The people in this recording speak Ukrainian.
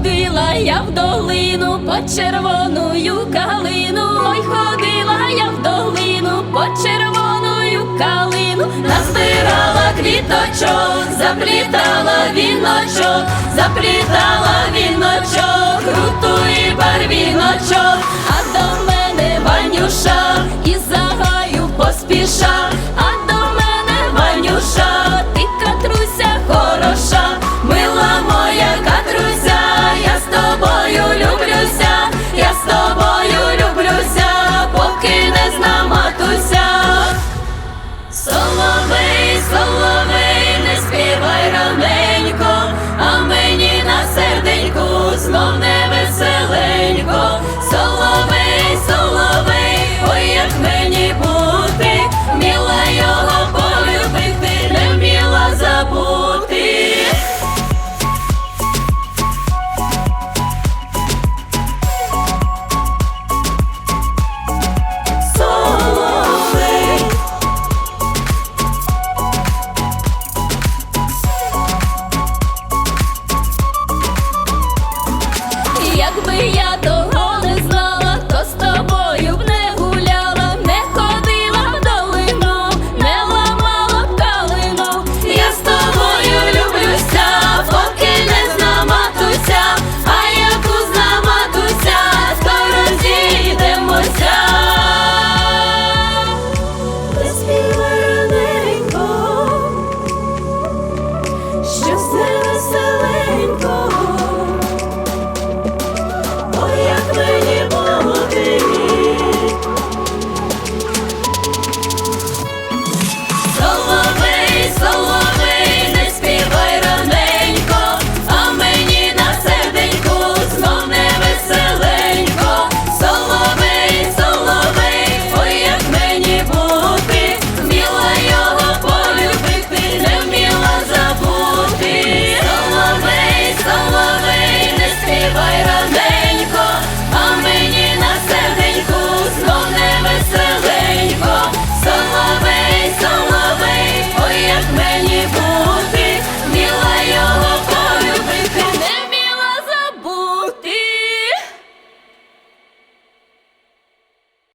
ходила я в долину по червоною калину. Ой, ходила я в долину по червоною калину, назбирала квіточок, заплітала віночок, заплітала віночок, круту і барвіночок,